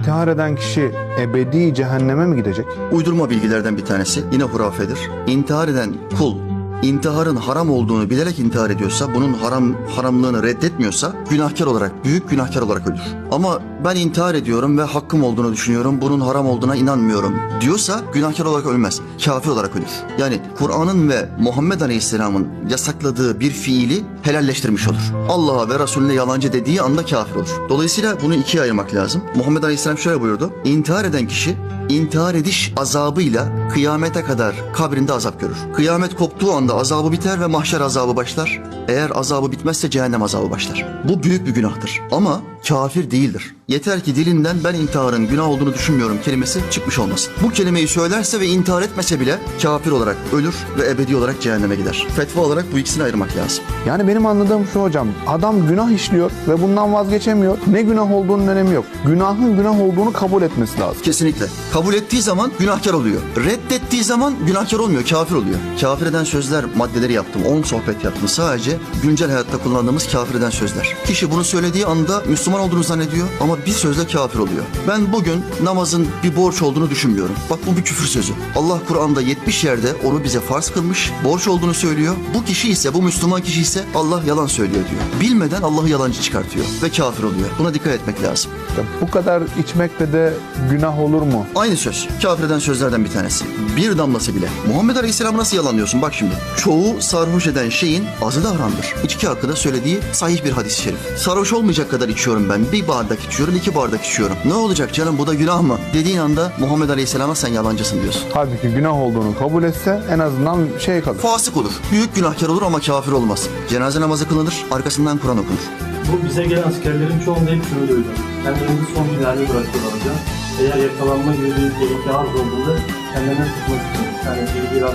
intihar eden kişi ebedi cehenneme mi gidecek? Uydurma bilgilerden bir tanesi yine hurafedir. İntihar eden kul intiharın haram olduğunu bilerek intihar ediyorsa, bunun haram haramlığını reddetmiyorsa günahkar olarak, büyük günahkar olarak ölür. Ama ben intihar ediyorum ve hakkım olduğunu düşünüyorum, bunun haram olduğuna inanmıyorum diyorsa günahkar olarak ölmez, kafir olarak ölür. Yani Kur'an'ın ve Muhammed Aleyhisselam'ın yasakladığı bir fiili helalleştirmiş olur. Allah'a ve Resulüne yalancı dediği anda kafir olur. Dolayısıyla bunu ikiye ayırmak lazım. Muhammed Aleyhisselam şöyle buyurdu. İntihar eden kişi intihar ediş azabıyla kıyamete kadar kabrinde azap görür. Kıyamet koptuğu anda azabı biter ve mahşer azabı başlar. Eğer azabı bitmezse cehennem azabı başlar. Bu büyük bir günahtır. Ama kafir değildir. Yeter ki dilinden ben intiharın günah olduğunu düşünmüyorum kelimesi çıkmış olmasın. Bu kelimeyi söylerse ve intihar etmese bile kafir olarak ölür ve ebedi olarak cehenneme gider. Fetva olarak bu ikisini ayırmak lazım. Yani benim anladığım şu hocam. Adam günah işliyor ve bundan vazgeçemiyor. Ne günah olduğunun önemi yok. Günahın günah olduğunu kabul etmesi lazım. Kesinlikle. Kabul ettiği zaman günahkar oluyor. Reddettiği zaman günahkar olmuyor, kafir oluyor. Kafir eden sözler maddeleri yaptım. 10 sohbet yaptım. Sadece güncel hayatta kullandığımız kafir eden sözler. Kişi bunu söylediği anda Müslüman olduğunu zannediyor ama bir sözle kafir oluyor. Ben bugün namazın bir borç olduğunu düşünmüyorum. Bak bu bir küfür sözü. Allah Kur'an'da 70 yerde onu bize farz kılmış, borç olduğunu söylüyor. Bu kişi ise, bu Müslüman kişi ise Allah yalan söylüyor diyor. Bilmeden Allah'ı yalancı çıkartıyor ve kafir oluyor. Buna dikkat etmek lazım. Bu kadar içmekle de günah olur mu? Aynı söz. Kafir eden sözlerden bir tanesi. Bir damlası bile. Muhammed Aleyhisselam'ı nasıl yalanlıyorsun? Bak şimdi. Çoğu sarhoş eden şeyin azı da haramdır. İçki hakkında söylediği sahih bir hadis-i şerif. Sarhoş olmayacak kadar içiyorum ben. Bir bardak içiyorum, iki bardak içiyorum. Ne olacak canım bu da günah mı? Dediğin anda Muhammed Aleyhisselam'a sen yalancısın diyorsun. Halbuki günah olduğunu kabul etse en azından şey kalır. Fasık olur. Büyük günahkar olur ama kafir olmaz. Cenaze namazı kılınır, arkasından Kur'an okunur. Bu bize gelen askerlerin çoğunda hep şunu duydum. Kendilerini son günlerde bırakıyorlar hocam. Eğer yakalanma gibi bir tehlike arz olduğunda kendilerini tutmak için. Edilir mi?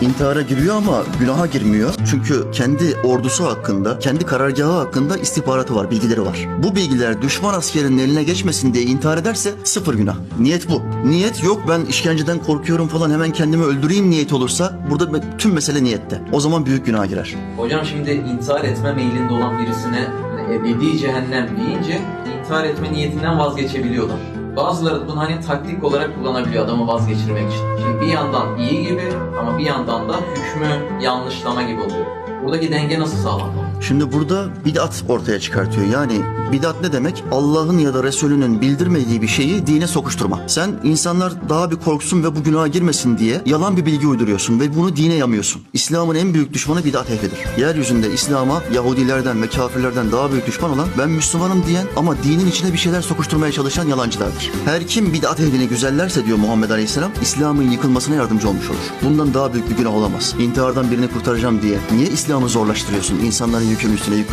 İntihara giriyor ama günaha girmiyor. Çünkü kendi ordusu hakkında, kendi karargahı hakkında istihbaratı var, bilgileri var. Bu bilgiler düşman askerinin eline geçmesin diye intihar ederse sıfır günah. Niyet bu. Niyet yok ben işkenceden korkuyorum falan hemen kendimi öldüreyim niyet olursa burada tüm mesele niyette. O zaman büyük günaha girer. Hocam şimdi intihar etme meylinde olan birisine hani ebedi cehennem deyince intihar etme niyetinden vazgeçebiliyorlar. Bazıları bunu hani taktik olarak kullanabiliyor adamı vazgeçirmek için. Şimdi bir yandan iyi gibi ama bir yandan da hükmü yanlışlama gibi oluyor. Buradaki denge nasıl sağlanmalı? Şimdi burada bid'at ortaya çıkartıyor. Yani bid'at ne demek? Allah'ın ya da Resulünün bildirmediği bir şeyi dine sokuşturma. Sen insanlar daha bir korksun ve bu günaha girmesin diye yalan bir bilgi uyduruyorsun ve bunu dine yamıyorsun. İslam'ın en büyük düşmanı bid'at ehlidir. Yeryüzünde İslam'a Yahudilerden ve kafirlerden daha büyük düşman olan ben Müslümanım diyen ama dinin içine bir şeyler sokuşturmaya çalışan yalancılardır. Her kim bid'at ehlini güzellerse diyor Muhammed Aleyhisselam İslam'ın yıkılmasına yardımcı olmuş olur. Bundan daha büyük bir günah olamaz. İntihardan birini kurtaracağım diye niye İslam'ı zorlaştırıyorsun? İnsanların yükünün üstüne yük.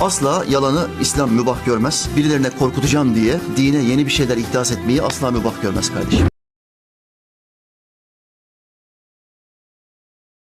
Asla yalanı İslam mübah görmez. Birilerine korkutacağım diye dine yeni bir şeyler ihdas etmeyi asla mübah görmez kardeşim.